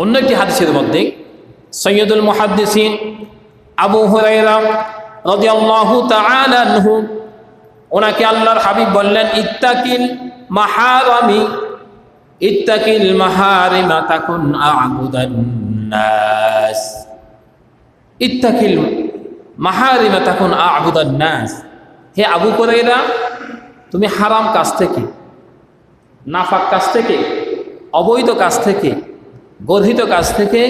অন্য একটি হাদিসের মধ্যে, সৈয়দুল মুহাদ্দিসিন আবু হুরাইরা রাদিয়াল্লাহু তাআলা আনহু, ওনাকে আল্লাহর হাবিব বললেন, ইত্তাকিল মাহারামি, ইত্তাকিল মাহারিমা তাকুন আ'বুদান নাস। ইত্তাকিল মাহারিমা তাকুন আ'বুদান নাস। হে আবু হুরাইরা তুমি হারাম কাজ থেকে, নাফাক কাজ থেকে, অবৈধ কাজ থেকে গর্হিত কাজ থেকে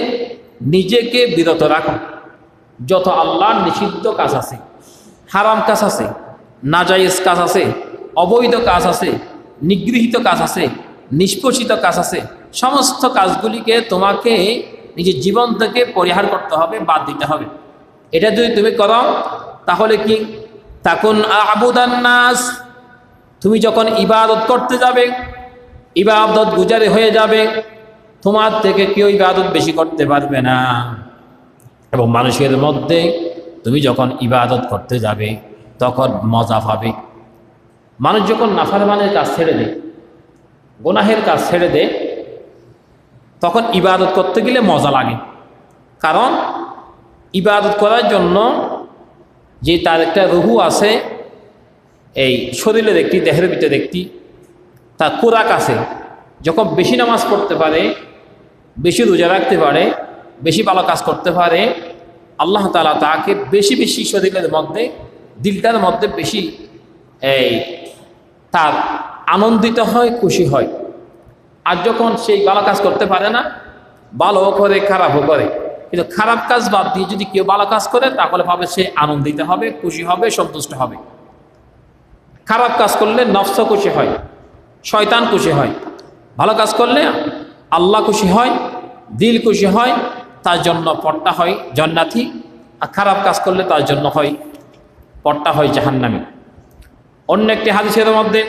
নিজেকে বিরত রাখো। যত আল্লাহর নিষিদ্ধ কাজ আছে, হারাম কাজ আছে নাজাইজ কাজ আছে, অবৈধ কাজ আছে, নিগৃহীত কাজ আছে, নিষ্পোষিত কাজ আছে, সমস্ত কাজগুলিকে তোমাকে নিজের জীবন থেকে পরিহার করতে হবে, বাদ দিতে হবে। এটা যদি তুমি করো, তাহলে কি? তখন আবুদান নাস। তুমি যখন ইবাদত করতে যাবে, ইবাদত গুজারে হয়ে যাবে তোমার থেকে কেউ ইবাদত বেশি করতে পারবে না। এবং মানুষের মধ্যে তুমি যখন ইবাদত করতে যাবে, তখন মজা পাবে। মানুষ যখন নাফারমানের কাজ ছেড়ে দেয়, গোনাহের কাজ ছেড়ে দেয়, তখন ইবাদত করতে গেলে মজা লাগে। কারণ ইবাদত করার জন্য যে তার একটা রুহু আছে, এই শরীরের একটি দেহের ভিতরে একটি, তার কোরাক আছে। যখন বেশি নামাজ পড়তে পারে বেশি রোজা রাখতে পারে, বেশি ভালো কাজ করতে পারে, আল্লাহ তালা তাকে বেশি বেশি শরীরের মধ্যে, দিলটার মধ্যে বেশি, এই, তার আনন্দিত হয়, খুশি হয়। আর যখন সেই ভালো কাজ করতে পারে না ভালো করে, খারাপও করে। কিন্তু খারাপ কাজ বাদ দিয়ে যদি কেউ ভালো কাজ করে, তাহলে ভাবে সে আনন্দিত হবে, খুশি হবে, সন্তুষ্ট হবে। খারাপ কাজ করলে নফস খুশি হয়, শয়তান খুশি হয়। ভালো কাজ করলে আল্লাহ খুশি হয়, দিল খুশি হয়, তার জন্য পট্টা হয় জন্নাথি আর খারাপ কাজ করলে তার জন্য হয় পট্টা হয় জাহান্নামি। অন্য একটি হাদিসের মধ্যে